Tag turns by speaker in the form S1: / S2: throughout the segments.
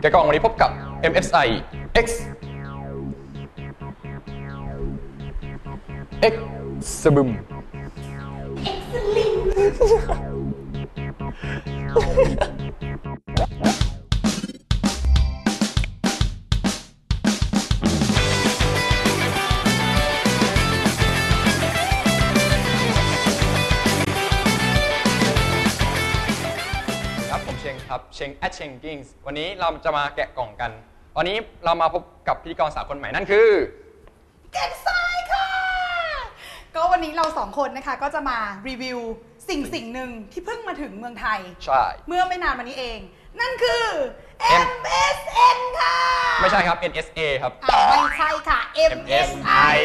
S1: แกะกล่องวันนี้พบกับ MSI X X สบึม X ลิง ครับเชง at เชงกิ้งวันนี้เราจะมาแกะกล่องกัน วันนี้เรามาพบกับพิธีกรสาวคนใหม่นั่นคือ
S2: แกงทรายค่ะ ก็วันนี้เราสองคนนะคะก็จะมารีวิวสิ่งสิ่งหนึ่งที่เพิ่งมาถึงเมืองไทย
S1: ใช่
S2: เมื่อไม่นานมานี้เอง นั่นคือ
S1: M
S2: MSN ค่ะ
S1: ไม่ใช่ครับ NSA ครับ
S2: อ่าไม่ใช่ค่ะ MSI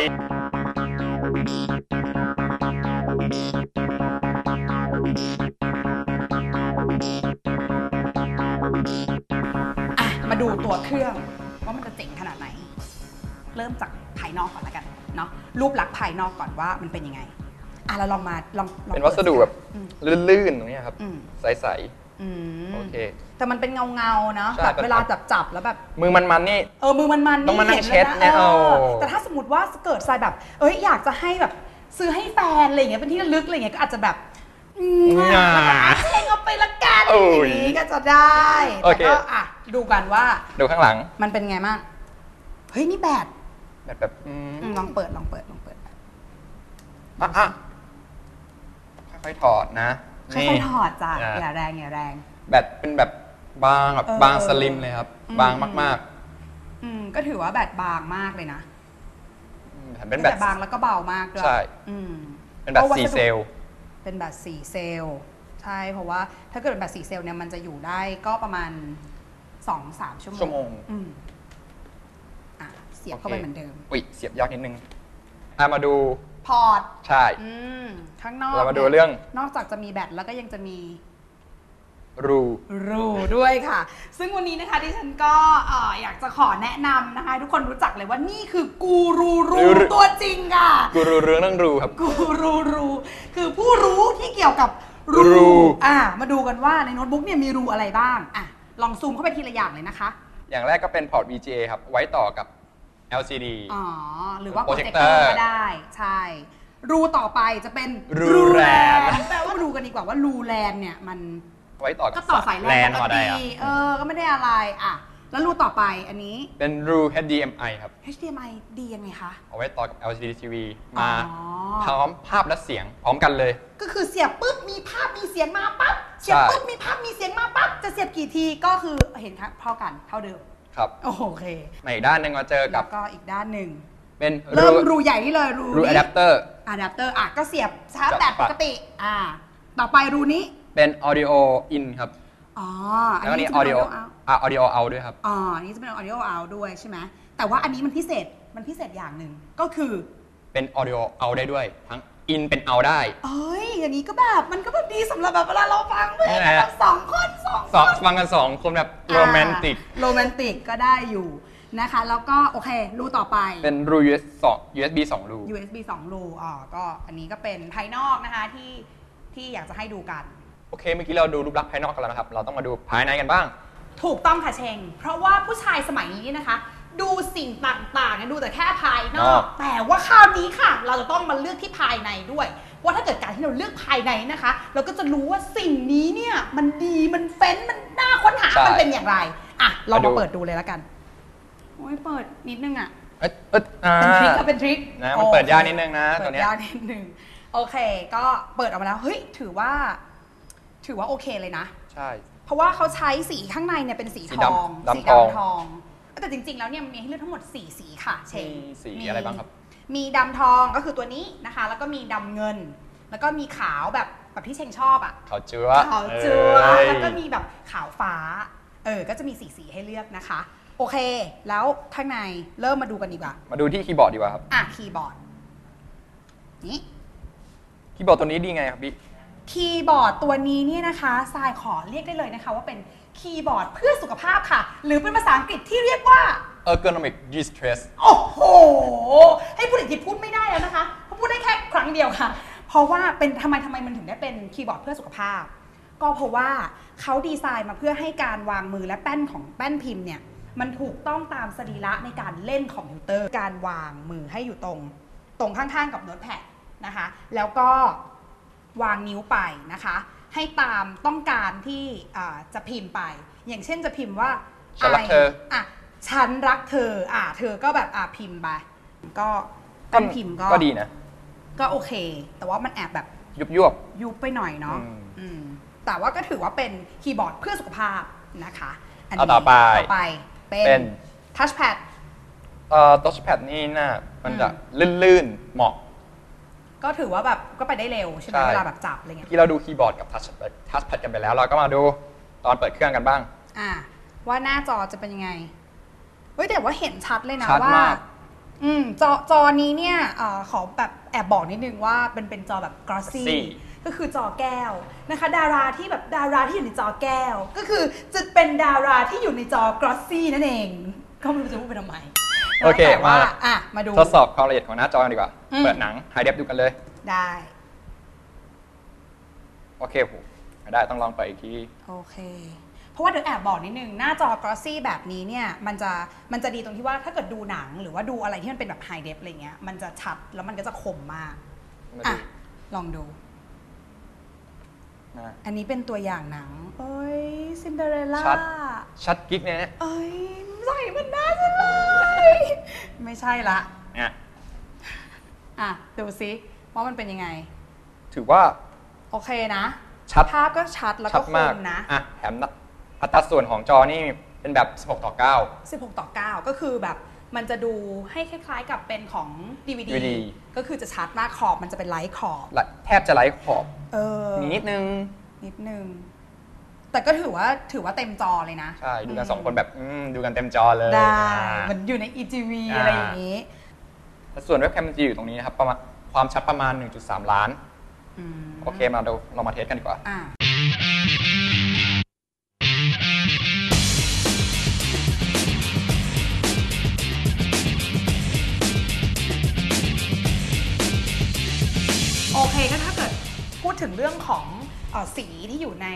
S2: ตัวเครื่องว่ามันจะเจ๋งขนาดไหน เริ่มจากภายนอกก่อนแล้วกันเนาะรูปลักษณ์ภายนอกก่อนว่ามันเป็นยังไงอะเราลองมาลองลอง
S1: เป็นวัสดุแบบ
S2: อืม
S1: ลื่นๆตรงนี้ครับ
S2: อืม
S1: ใส
S2: อืม
S1: ๆ โอเค
S2: แต่มันเป็นเงาเงาๆเนาะ
S1: ใช่
S2: แบบ
S1: เป็น
S2: เวลาจับจับๆแล้วแบบ
S1: มือมันๆนี่
S2: เออ มือมันมัน
S1: ต้องมานั่ง
S2: ห็ล
S1: เช็ดะเนี่ย
S2: ออ
S1: เอา
S2: แต่ถ้าสมมติว่าเกิดทรายแบบ เอ้ย อยากจะให้แบบซื้อให้แฟนอะไรอย่างเงี้ย เป็นที่ระลึกอะไรอย่างเงี้ย ก็อาจจะแบบอืม
S1: อ่า
S2: เช่งเอาไปละกัน
S1: โอ้ย
S2: อย่างงี้ก็จะได้
S1: โอ
S2: แต่
S1: เค
S2: ก็อะ ดูกันว่า
S1: ดูข้างหลัง
S2: มันเป็นไงบ้างเฮ้ยนี่แบด
S1: แบบแบบอืม
S2: อืมลองเปิดลองเปิดลองเปิด
S1: อะอะค่อยๆถอดนะ
S2: ค่
S1: นี่
S2: อยๆถอดจ้ะ
S1: อะ
S2: อย่าแรงอย่าแรง
S1: แบบเป็นแบบบางแบบ
S2: เออ
S1: บางสลิมเลยครับ
S2: อืม
S1: บางมาก
S2: อืมก็ถือว่าแบดบางมากเลยนะ
S1: ๆอืมเป็นแบบ
S2: บางแล้วก็เบามากด้วย
S1: ใช่
S2: อืม
S1: เป็นแบบ
S2: พราะวั
S1: สี่
S2: สดุ
S1: เซลล์
S2: เป็นแบบสี่เซลล์ใช่เพราะว่าถ้าเกิดเป็นแบบสี่เซลล์เนี่ยมันจะอยู่ได้ก็ประมาณ สองสามชั่วโมง
S1: ชั่วโมง
S2: อืมอะเสียบเข้าไปเหมือนเดิม
S1: อุ้ยเสียบยากนิดนึงอะมาดู
S2: พอร์ต
S1: ใช่
S2: อืมข้างนอก
S1: เรามาดู
S2: นี่ย
S1: เรื่อง
S2: นอกจากจะมีแบตแล้วก็ยังจะมี
S1: รู
S2: รูด้วยค่ะ ซึ่งวันนี้นะคะที่ฉันก็เอ่ออยากจะขอแนะนำนะคะให้ทุกคนรู้จักเลยว่านี่คือกูรูรูตัวจริงค่ะ
S1: กูรู้เรื่องเรื่องรูครับ
S2: กูรูรูคือผู้รู้ที่เกี่ยวกับรู
S1: รู
S2: อะมาดูกันว่าในโน้ตบุ๊กเนี่ยมีรูอะไรบ้างอะ ลองซูมเข้าไปทีละอย่างเลยนะคะ
S1: อย่างแรกก็เป็นพอร์ต VGA ครับ ไว้ต่อกับ LCD
S2: อ๋อ หรือว่าโปรเจคเตอ
S1: Projector
S2: ร์ก็ได้ ใช่ รูต่อไปจะเป็น
S1: รูแลน
S2: แปลว่ามาดูกันดีกว่าว่ารูแลนเนี่ยมัน
S1: ไว้ต่อกั
S2: ก็
S1: บ
S2: ต่อสายแล
S1: แล
S2: น
S1: น
S2: ป
S1: พอกได้
S2: ติ
S1: อะ
S2: เออ ก็ไม่ได้อะไร อะ แล้วรูต่อไปอันนี้
S1: เป็นรู HDMI ครับ
S2: HDMI ดียังไงคะ
S1: เอาไว้ต่อกับ LCD TV
S2: อ๋อ
S1: มาพร้อมภาพและเสียงพร้อมกันเลย
S2: ก็คือเสียบปุ๊บมีภาพมีเสียงมาปั๊บเสียบปุ๊บมีภาพมีเสียงมาปั๊บจะเสียบกี่ทีก็คือเห็นครับเท่ากันเท่าเดิม
S1: ครับ
S2: โอเค
S1: ในอีกด้านหนึ่งมาเจอกั
S2: แล้
S1: บ
S2: วก็อีกด้านหนึ่ง
S1: เป็น
S2: เริ่มรูใหญ่นี่เลยรู
S1: รู
S2: นี้
S1: อะแดปเตอร์
S2: อะแดปเตอร์อะก็เสียบชาร์จแบต
S1: จับปลั๊
S2: ป
S1: ก
S2: กติอ่า ต่อไปรูนี้
S1: เป็น Audio In ครับ
S2: อ๋อ
S1: แล้วก็นี่
S2: จะเป็น
S1: Audio
S2: out
S1: อะ Audio Out ด้วยครับ
S2: อ๋ออันนี้จะเป็น audio out ด้วยใช่ไหมแต่ว่าอันนี้มันพิเศษ มันพิเศษอย่างหนึ่งก็คือ
S1: เป็น Audio Out ได้ด้วย ทั้ง In เป็น Out ได้
S2: เอ้ย อย่างนี้ก็แบบ มันก็แบบดีสำหรับแบบเวลาเราฟังเพลง
S1: นี่แหละ
S2: แบบสองคนสอง
S1: สองฟังกันสองคนแบบโรแมนติก
S2: โรแมนติกก็ได้อยู่นะคะ แล้วก็โอเค รูต่อไป
S1: เป็นรู US 2 USB 2 รู
S2: USB 2 รู อ๋อ ก็อันนี้ก็เป็นภายนอกนะคะที่ที่อยากจะให้ดูกัน
S1: โอเคเมื่อกี้เราดูรูปลักษณ์ภายนอกกันแล้วนะครับ เราต้องมาดูภายในกันบ้าง
S2: ถูกต้องค่ะเชง เพราะว่าผู้ชายสมัยนี้เนี่ยนะคะ ดูสิ่งต่างๆเนี่ยดูแต่แค่ภายนอน
S1: อกก
S2: แต่ว่าคราวนี้ค่ะ เราจะต้องมาเลือกที่ภายในด้วย ว่าถ้าเกิดการที่เราเลือกภายในนะคะ เราก็จะรู้ว่าสิ่งนี้เนี่ยมันดีมันเฟ้นมันน่าค้นหา
S1: ใช่
S2: มันเป็นอย่างไรอะเรา
S1: มาดู
S2: มาเปิดดูเลยแล้วกันโอ้ยเปิดนิดนึงอะ
S1: เอ้ยเอ้ยอ่า
S2: เป็นทริคอะเป็นทริค
S1: นะมันเปิดยากนิดนึงนะ
S2: เปิ
S1: ตัว
S2: ด
S1: เนี้ย
S2: ยากนิดนึงโอเค ก็เปิดออกมาแล้วเฮ้ยถือว่า ถือว่าโอเคเลยนะ
S1: ใช่
S2: เพราะว่าเขาใช้สีข้างในเนี่ยเป็นสี
S1: สี
S2: ท
S1: ดำ
S2: อง
S1: ดำ
S2: สี
S1: ทอง
S2: ดำทอง แต่จริง ๆ แล้วเนี่ยมันมีให้เลือกทั้งหมด 4 สีค่ะ เชน
S1: มีสีอะไรบ้างครับ
S2: มีดำทองก็คือตัวนี้นะคะ แล้วก็มีดำเงิน แล้วก็มีขาวแบบแบบที่เชงชอบอะ
S1: เขาวเจือ
S2: ขาวจัว
S1: เอ้ย
S2: แล้วก็มีแบบขาวฟ้า เออ ก็จะมีสีสีให้เลือกนะคะ โอเค แล้วข้างในเริ่มมาดูกันดีกว่า
S1: มาดูที่คีย์บอร์ดดีกว่าครับ
S2: อะ คีย์บอร์ด นี่
S1: คีย์บอร์ดตัวนี้ดีไงครับพี่
S2: คีย์บอร์ดตัวนี้เนี่ยนะคะทรายขอเรียกได้เลยนะคะ ว่าเป็นคีย์บอร์ดเพื่อสุขภาพค่ะ หรือเป็นภาษาอังกฤษที่เรียกว่า
S1: Ergonomic G-Stress
S2: โอ้โห ให้พูดอีกทีพูดไม่ได้แล้วนะคะเพราะพูดได้แค่ครั้งเดียวค่ะ เพราะว่าเป็นทำไมทำไมมันถึงได้เป็นคีย์บอร์ดเพื่อสุขภาพ ก็เพราะว่าเขาดีไซน์มาเพื่อให้การวางมือและแป้นของแป้นพิมพ์เนี่ยมันถูกต้องตามสรีระในการเล่นคอมพิวเตอร์ การวางมือให้อยู่ตรง ตรงข้างๆกับโน้ตแพดนะคะ แล้วก็ วางนิ้วไปนะคะ ให้ตามต้องการที่อ่าจะพิมพ์ไป อย่างเช่นจะพิมพ์ว่า
S1: ฉันรักเธอ
S2: อะฉันรักเธอ อะเธอก็แบบอะพิมพ์ไปก็แป้นพิมพ์ก็
S1: ก็ดีนะ
S2: ก็โอเค แต่ว่ามันแอบแบบ
S1: ยุบยวบ
S2: ยุบไปหน่อยเนาะ
S1: อืม
S2: อืมแต่ว่าก็ถือว่าเป็นคีย์บอร์ดเพื่อสุขภาพนะคะนนี้
S1: เอาต่อไป
S2: ต่อไปเป็
S1: เป็น
S2: นทัชแพด
S1: เอ่อทัชแพดนี่น่ามันจะลื่นๆ เหมาะ
S2: ก็ถือว่าแบบก็ไปได้เร็วใช่ไหม
S1: ใช่
S2: เวลาแบบจับอะไรเงี้ย
S1: ที่เราดูคีย์บอร์ดกับทัชทัชแพดกันไปแล้ว เราก็มาดูตอนเปิดเครื่องกันบ้าง
S2: อ่า ว่าหน้าจอจะเป็นยังไงเฮ้ยแต่ว่าเห็นชัดเลยนะ
S1: ชัด
S2: ว่า
S1: มาก
S2: อืมจอจอนี้เนี่ยเออขอแบบแอบบอกนิดนึงว่าเป็นเป็นจอแบบ glossy
S1: glossy
S2: ก็คือจอแก้วนะคะ ดาราที่แบบดาราที่อยู่ในจอแก้ว ก็คือจะเป็นดาราที่อยู่ในจอ glossy นั่นเองก็ไม่รู้จะพูดไปทำไม
S1: โอเค
S2: แต่ว่า
S1: มา
S2: อะมาดู
S1: ทดสอบความละเอียดของหน้าจอกันดีกว่า
S2: อืม
S1: เปิดหนังไฮเดฟดูกันเลย
S2: ได้
S1: โอเคโหไม่ได้ต้องลองเปิดอีกที
S2: โอเค เพราะว่าเดี๋ยวแอบบอกนิดนึง หน้าจอ glossy แบบนี้เนี่ยมันจะมันจะดีตรงที่ว่าถ้าเกิดดูหนังหรือว่าดูอะไรที่มันเป็นแบบ high def อะไรเงี้ยมันจะชัดแล้วมันก็จะคมมาก
S1: มา
S2: อะ
S1: ดู
S2: ลองดู
S1: นะ
S2: อันนี้เป็นตัวอย่างหนัง เอ้ยซินเดอเรลล่า
S1: ชัดชัดกิ๊กเนี่ยนะ
S2: เอ้ยใส่มันได้จังเลย ไม่ใช่ละ
S1: เนี่ย
S2: อะ ดูซิว่ามันเป็นยังไง
S1: ถือว่า
S2: โอเคนะ
S1: ชัด
S2: ภาพก็ชัดแล้ว
S1: ชั
S2: ก็
S1: ด
S2: ค
S1: มาก
S2: มนะ
S1: อะแถมอัตราส่วนของจอนี่เป็นแบบ 16 ต่อ 9
S2: 16 ต่อ 9 ก็คือแบบมันจะดูให้คล้ายๆกับเป็นของ DVD,
S1: DVD
S2: ก็คือจะชัดมากขอบมันจะเป็นไลท์ขอบ
S1: และแทบจะไร้ขอบ
S2: เออ
S1: มีนิดนึง
S2: นิดนึง แต่ก็ถือว่าถือว่าเต็มจอเลยนะ
S1: ใช่ ดูกันสองคนแบบอืมดูกันเต็มจอเลย
S2: ได้
S1: อ่า
S2: เหมือนอยู่ใน EGV
S1: อ่า
S2: อะไรอย่างนี้
S1: แล้วส่วนเว็บแคมมันจะอยู่ตรงนี้นะครับประมาณความชัดประมาณ 1.3 ล้าน
S2: อืม
S1: โอเคมาดูเรามาเทสกันดีกว่า
S2: อ่าโอเคก็ถ้าเกิดพูดถึงเรื่องของเออสีที่อยู่ใน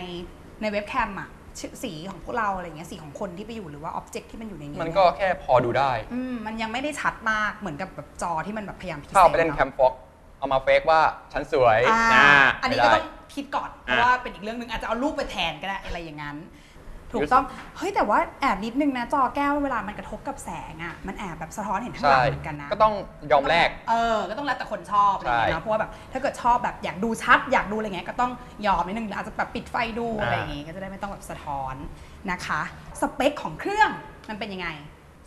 S2: ในเว็บแคมอะชื่อสีของพวกเราอะไรเงี้ยสีของคนที่ไปอยู่หรือว่าอ็อบเจกต์ที่มันอยู่ในนี้
S1: มันก็แค่พอดูได้
S2: อืมมันยังไม่ได้ชัดมากเหมือนกับแบบจอที่มันแบบพยายามพิเศษ
S1: ถ้าเอาไปเล่น
S2: อะ
S1: แคมฟ็อกเอามาเฟกว่าฉันสวย
S2: อ่า
S1: นะ
S2: อันนี้
S1: ไม่
S2: ก็
S1: ได้
S2: ต้องคิดก่อนเพ
S1: อะ
S2: ราะว่าเป็นอีกเรื่องหนึ่งอาจจะเอารูปไปแทนก็ได้อะไรอย่างนั้น ถูกต้อง เฮ้ยแต่ว่าแอบนิดนึงนะจอแก้วเวลามันกระทบกับแสงอะมันแอบแบบสะท้อนเห็นข้างห
S1: ใช่
S2: ลังเหมือนกันนะ
S1: ก็ต้องยอมแลก
S2: เออ ก็ต้องแล้วแต่คนชอบอะไรอย่างเงี้ย
S1: ใช่
S2: เนาะเพราะว่าแบบถ้าเกิดชอบแบบอยากดูชัด อยากดูอะไรเงี้ยก็ต้องยอมนิดนึงหรืออาจจะแบบปิดไฟดู
S1: อ่า
S2: อะไรอย่างงี้ก็จะได้ไม่ต้องแบบสะท้อนนะคะ สเปคของเครื่องมันเป็นยังไง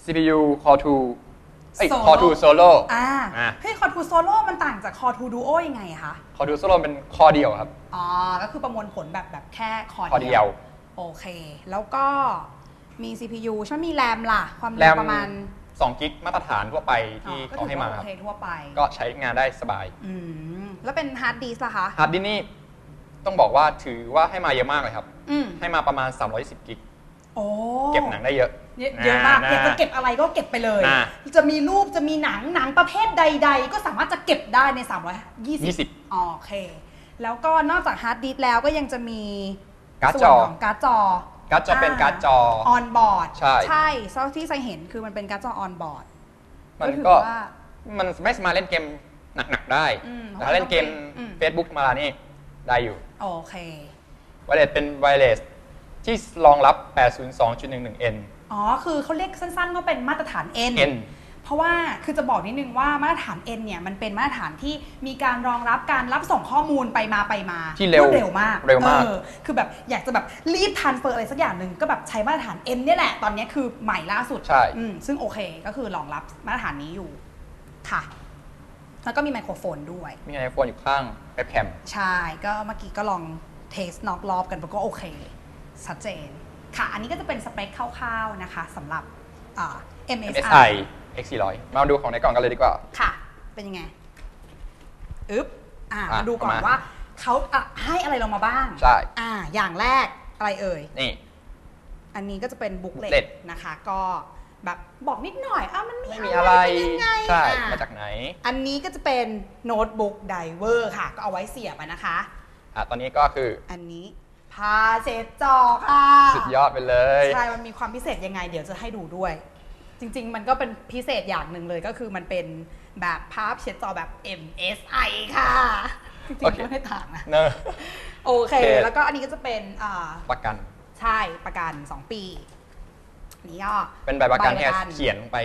S1: CPU Core 2เอ้ย
S2: Solo
S1: Core 2 Solo
S2: อ่า
S1: อะ
S2: เฮ้ยคอร์ทูโซโล่มันต่างจากคอร์ทูดูโอยังไงอะคะ
S1: Core 2 Solo เป็นคอเดียวครับ
S2: อ๋อก็คือประมวลผลแบบแบบแค่คอ
S1: คอเดียว
S2: โอเค แล้วก็มี CPU ใช่ไหมมีแรมล่ะ ความ
S1: แร
S2: เร็ว
S1: ม
S2: ประมาณ
S1: 2กิกมาตรฐานทั่วไปที่
S2: อ๋อก็
S1: เขา
S2: ถื
S1: ให้
S2: อว่า
S1: มา
S2: โอเคทั่วไป
S1: ก็ใช้งานได้สบาย
S2: อืมแล้วเป็นฮาร์ดดิสก์ล่ะคะ
S1: ฮาร์ดดิสก์นี่ต้องบอกว่าถือว่าให้มาเยอะมากเลยครับ
S2: อืม
S1: ให้มาประมาณ 310กิก
S2: โอ้
S1: เก็บหนังได้เยอะ
S2: เยอะเยอะมาก
S1: น่
S2: อยากจะเก็บอะไรก็เก็บไปเลย
S1: น่า
S2: จะมีรูปจะมีหนังหนังประเภทใด ๆ ก็สามารถจะเก็บได้ใน 320
S1: 20
S2: อ๋อโอเค แล้วก็นอกจากฮาร์ดดิสก์แล้วก็ยังจะมี
S1: การ์ด
S2: ส่ว
S1: จ
S2: น
S1: อ
S2: ของการ์ดจอ
S1: การ์ดจอเป็นการ์ดจอ
S2: ออนบอร์ด
S1: ใช่
S2: ใช่เท่าที่ใจเห็นคือมันเป็นการ์ดจอออนบอร์ด
S1: มัน
S2: ถือ
S1: ก็
S2: ว่า
S1: มันไม่สามารถเล่นเกมหนักๆได้
S2: อืม
S1: แต่ถ้าเล่นเกม
S2: อืม
S1: Facebook ธรรมดานี่ได้อยู่
S2: โอเค
S1: ไวเลสเป็นไวเลสที่รองรับ 802.11n
S2: อ๋อ คือเขาเรียกสั้นๆว่าเป็นมาตรฐาน N
S1: N
S2: เพ ราะว่าคือจะบอกนิดนึงว่ามาตรฐาน N เนี่ยมันเป็นมาตรฐานที่มีการรองรับการรับส่งข้อมูลไปมาไปมา
S1: ที่เร็ว
S2: ดเร็วมาก
S1: เร็วมาก
S2: ออคือแบบอยากจะแบบรีบทันเฟอร์อะไรสักอย่างหนึ่งก็แบบใช้มาตรฐาน N เนี่ยแหละตอนนี้คือใหม่ล่าสุด
S1: ใช่
S2: อืมซึ่งโอเคก็คือรองรับมาตรฐานนี้อยู่ค่ะแล้วก็มีไมโครโฟนด้วย
S1: มีไอโฟนอยู่ข้างเว็บแคม
S2: ใช่ ก็เมื่อกี้ก็ลองเทสนอกรอบกันก็โอเคชัดเจน ค่ะ อันนี้ก็จะเป็นสเปคคร่าวๆนะคะสำหรับอ่า MSI
S1: MSI X400 มาดูของในกล่องกันเลยดีกว่า
S2: ค่ะ เป็นยังไงอึ๊บอ่า
S1: อะ
S2: มาดูก่อน
S1: เอามา
S2: ว่าเขาอะให้อะไรเรามาบ้าง
S1: ใช่
S2: อ่า อย่างแรกอะไรเอ่ย
S1: นี่
S2: อันนี้ก็จะเป็นบุ๊กเล
S1: booklet
S2: ตนะคะ ก็แบบบอกนิดหน่อยอะมันมี
S1: ไม่มีอะไร
S2: เป็นยังไง
S1: ใช่
S2: อะ
S1: มาจากไหน
S2: อันนี้ก็จะเป็นโน้ตบุ๊กไดเวอร์ค่ะ ก็เอาไว้เสียบอะนะคะ
S1: อะตอนนี้ก็คือ
S2: อันนี้ผ้าเช็ดจอค่ะ
S1: สุดยอดไปเลย
S2: ใช่ มันมีความพิเศษยังไง เดี๋ยวจะให้ดูด้วย จริง ๆ มันก็เป็นพิเศษอย่างหนึ่งเลยก็คือมันเป็นแบบภาพเช็ดจอแบบ MSI ค่ะ จริง
S1: โอ
S2: ๆ
S1: เค
S2: ก็ไม่ได้ต่างนะ
S1: เนอะ
S2: โอเค
S1: โอเค
S2: แล้วก็อันนี้ก็จะเป็นอ่า
S1: ประกัน
S2: ใช่ประกัน 2 ปีอันนี้ก็
S1: เป็นใบประกันที่
S2: ใบประกัน
S1: เขียนลงไป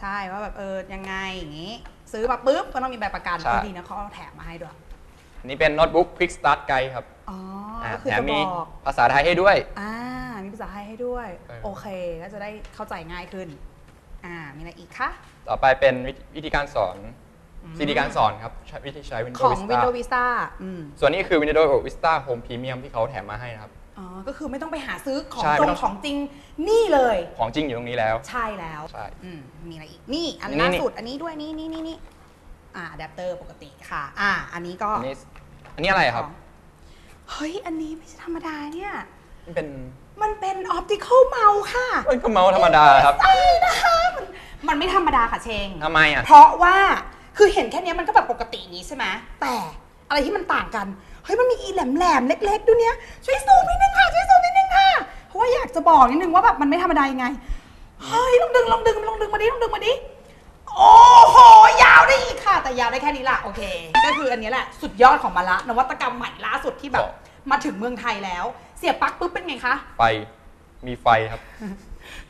S2: ใช่ว่าแบบเออยังไงอย่างงี้ ซื้อมาปุ๊บก็ต้องมีใบประกัน
S1: ใช่
S2: พอดีนะเขาเอาแถมมาให้ด้วย
S1: อันนี้เป็นโน้ตบุ๊ก Quick Start Guide ครับ
S2: อ๋อ
S1: อ่า
S2: ก็คือ
S1: แถม
S2: จะบ
S1: มี
S2: อก
S1: ภาษาไทยให้ด้วย
S2: อ่ามีภา ษาไทยให้ด้วย
S1: เออ
S2: โอเค ก็จะได้เข้าใจง่ายขึ้น อ่า มีอะไรอีกคะ
S1: ต่อไปเป็นวิธีวิธีการสอน
S2: อืม
S1: วิธีการสอนครับใช้วิธีใช้
S2: ข
S1: Windows
S2: อง
S1: Vista
S2: Windows Vista อืม
S1: ส่วนนี้คือ Windows Vista Home Premium ที่เขาแถมมาให้นะครับ
S2: อ๋อ ก็คือไม่ต้องไปหาซื้อของ
S1: ใช่
S2: ตร
S1: ไม่
S2: ง
S1: ต้อง
S2: ของจริงนี่เลย
S1: ของจริงอยู่ตรงนี้แล้ว
S2: ใช่แล้ว
S1: ใช่
S2: อืมมีอะไรอีก นี่ อัน
S1: นี่
S2: ล่า
S1: นี่
S2: สุด อันนี้ด้วย นี่นี่นี่นี่อ่าอะแดปเตอร์ปกติค่ะ อ่า อันนี้ก็
S1: อันนี้อันนี้อะไรครับ
S2: เฮ้ย อันนี้ไม่ใช่ธรรมดาเนี่ย
S1: มันเป็น
S2: มันเป็น optical mouse ค่ะ
S1: มันก็เมาส์ธรรมดาครับ
S2: ใช่นะคะมันมันไม่ธรรมดาค่ะเชง
S1: ทำไมอะ
S2: เพราะว่าคือเห็นแค่เนี้ยมันก็แบบปกตินี้ใช่ไหมแต่อะไรที่มันต่างกัน เฮ้ยมันมีอีแหลมแหลมๆเล็ก ๆด้วยเนี้ยช่วยซูมนิดนึงค่ะช่วยซูมนิดนึงค่ะ เพราะว่าอยากจะบอกนิดนึงว่าแบบมันไม่ธรรมดายังไง เฮ้ยลองดึงลองดึงลองดึงมาดิลองดึงมาดิโอ้โห ยาวได้อีกค่ะ แต่ยาวได้แค่นี้ละโอเค ก็คืออันนี้แหละ สุดยอดของมันละนวัตกรรมใหม่ล่าสุดที่แบบ
S1: ครับ
S2: มาถึงเมืองไทยแล้ว เสียบปลั๊กปุ๊บเป็นไงคะ
S1: ไฟ มีไฟครับ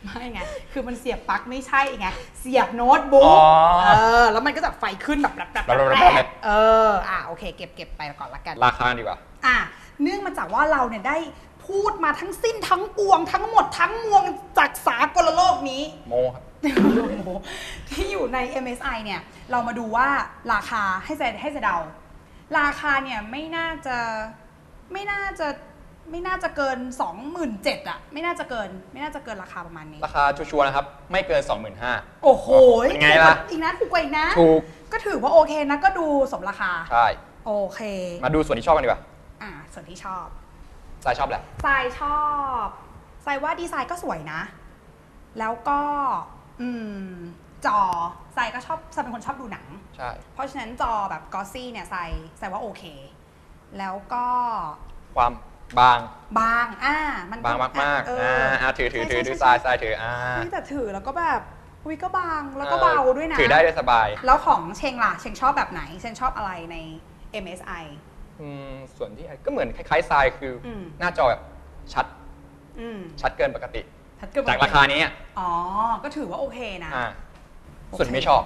S2: ไม่ไง คือมันเสียบปลั๊กไม่ใช่ไง เสียบโน้ตบุ๊ก
S1: อ๋อ
S2: เออ แล้วมันก็จะไฟขึ้นแบบแบบแบบ
S1: แบบแบบแบบแบบ
S2: เออ อะโอเค เก็บเก็บไปก่อนละกัน
S1: ราคาดีกว่า
S2: อะเนื่องมาจากว่าเราเนี่ยได้พูดมาทั้งสิ้นทั้งปวง ทั้งหมดทั้งมวงจากสากลโลกนี้
S1: โมครับ
S2: ที่อยู่ใน MSI เนี่ย เรามาดูว่าราคาให้เซให้เซเดา ราคาเนี่ยไม่น่าจะไม่น่าจะ ไม่น่าจะเกิน 27,000อะไม่น่าจะเกิน ไม่น่าจะเกินราคาประมาณนี้
S1: ราคาชัวร์ๆนะครับ ไม่เกิน 25,000
S2: โอ้โห
S1: เป็นไงล่ะ
S2: อีกนะถูกกว่าอีกนะ
S1: ถูก
S2: ก็ถือว่าโอเคนะ ก็ดูสมราคา
S1: ใช่
S2: โอเค
S1: มาดูส่วนที่ชอบกันดีกว่า
S2: อ่า ส่วนที่ชอบ
S1: สายชอบแหละ
S2: ทรายชอบทรายว่าดีไซน์ก็สวยนะ แล้วก็ อืม จอทรายก็ชอบทรายเป็นคนชอบดูหนัง
S1: ใช่
S2: เพราะฉะนั้นจอแบบกอซี่เนี่ยทรายทรายว่าโอเค แล้วก็
S1: ความ บาง
S2: บาง อ่า มัน
S1: บางมากๆ
S2: เอ
S1: อ่า
S2: อ
S1: อ่าถือถือถือ
S2: ใช่
S1: ถือ
S2: ใช่
S1: ทราย
S2: ใช่
S1: ทรายถืออ่า
S2: เฮ้ยแต่ถือแล้วก็แบบอุ้ยก็บางแล้วก็เบาด้วยนะ
S1: ถือได้ด้วยสบาย
S2: แล้วของเชงล่ะ เชงชอบแบบไหน เชงชอบอะไรใน MSI
S1: อืมส่วนที่ก็เหมือนคล้ายๆทรายคืออ
S2: ม
S1: หน้าจอแบบชัด
S2: อืม
S1: ชัดเกินปกติ
S2: ทัดเกิน
S1: จากราคานี้อะ
S2: อ๋อ ก็ถือว่าโอเคนะ
S1: อ่า
S2: โอเค
S1: ส่วนไม่ชอบ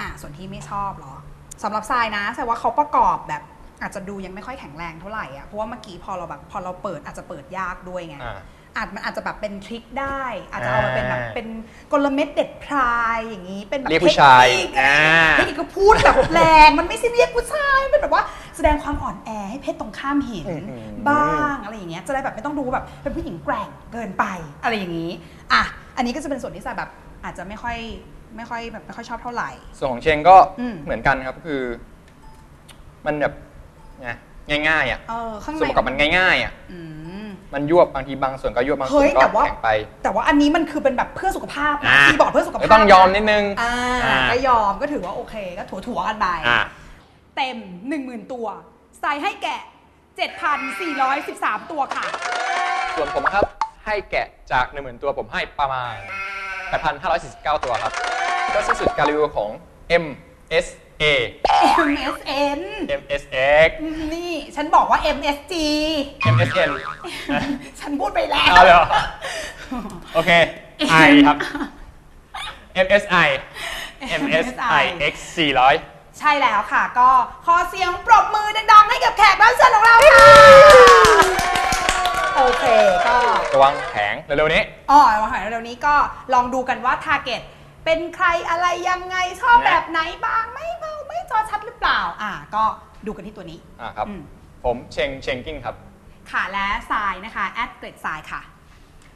S2: อะส่วนที่ไม่ชอบเหรอสำหรับทรายนะทรายว่าเขาประกอบแบบ อาจจะดูยังไม่ค่อยแข็งแรงเท่าไหร่อะเพราะว่าเมื่อกี้พอเราแบบพอเราเปิดอาจจะเปิดยากด้วยไง
S1: อ่า
S2: อาจมันอาจจะแบบเป็นทริคได้ อาจจะเอามาเป็นแบบ
S1: อ่า
S2: เป็นกลเม็ดเด็ดพรายอย่างนี้เป็นแบบ
S1: เรียกผู้ชาย
S2: เทคนิค
S1: อ่า
S2: เทคนิคก็พูดแบบแรงมันไม่ใช่เรียกผู้ชายมันเป็นแบบว่าแสดงความอ่อนแอให้เพศตรงข้ามเห็น
S1: อื้อหือ
S2: บ้างอะไรอย่างเงี้ยจะได้แบบไม่ต้องดูว่าแบบเป็นผู้หญิงแกร่งเกินไปอะไรอย่างนี้อะอันนี้ก็จะเป็นส่วนที่ทรายแบบอาจจะไม่ค่อยไม่ค่อยแบบไม่ค่อยชอบเท่าไหร่
S1: ส่วนของเชงก็
S2: อืม
S1: เหมือนกันครับคือ มันแบบ ไงง่ายๆอะ
S2: เออข้างใน
S1: ส่วนประกอบมันง่ายๆอะ
S2: อืม
S1: มันยวบบางทีบางส่วนก็ยวบบางส่
S2: เฮ้
S1: วน
S2: ย
S1: ก็
S2: แต่ว่า
S1: แข็งไป
S2: แต่ว่าอันนี้มันคือเป็นแบบเพื่อสุขภาพนะ
S1: อ่า
S2: คีย์บอร์ดเพื่อสุขภาพ
S1: ก็ต้องยอมนิดนึง
S2: อ่า
S1: อ่า
S2: ก็ยอมก็ถือว่าโอเค ก็ถัวๆกันไป
S1: อ่า
S2: เต็ม 10,000 ตัว ใส่ให้แกะ 7,413 ตัวค่ะ
S1: ส่วนผมครับให้แกะจาก1 0,000ตัวผมให้ประมาณ 8,549 ตัวครับ ก็สิ้นสุดการรีวิวของ MSA
S2: MSN
S1: MSX
S2: นี่ ฉันบอกว่า MSG
S1: MSN นะ
S2: ฉันพูดไปแล้ว
S1: เอาเลยเหรอโอเค I ครับ MSI MSI X 400
S2: ใช่แล้วค่ะ ก็ขอเสียงปรบมือดังๆ ให้กับแขกรับเชิญของเราค่ะ โอเค ก็
S1: ระวังแผงเร็วๆนี้
S2: อ๋อมาหาเร็วๆนี้ก็ลองดูกันว่าทาร์ เก็ตเป็นใครอะไรยังไงชอบ
S1: นะ
S2: แบบไหนบ้างไม่เบาไม่จอชัดหรือเปล่า อ่า ก็ดูกันที่ตัวนี้
S1: อ่าครับ
S2: อืม
S1: ผมเชงเชงกิ้งครับ
S2: ค่ะและทรายนะคะแอดเกรดทรายค่ะ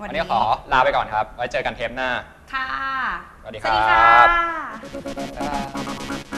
S1: วันนี้ขอลาไปก่อนครับ ไว้เจอกันเทปหน้า
S2: ค่ะ
S1: สวัสดี
S2: สวัสดี
S1: ครั
S2: ค่ะ
S1: บบ๊ายบาย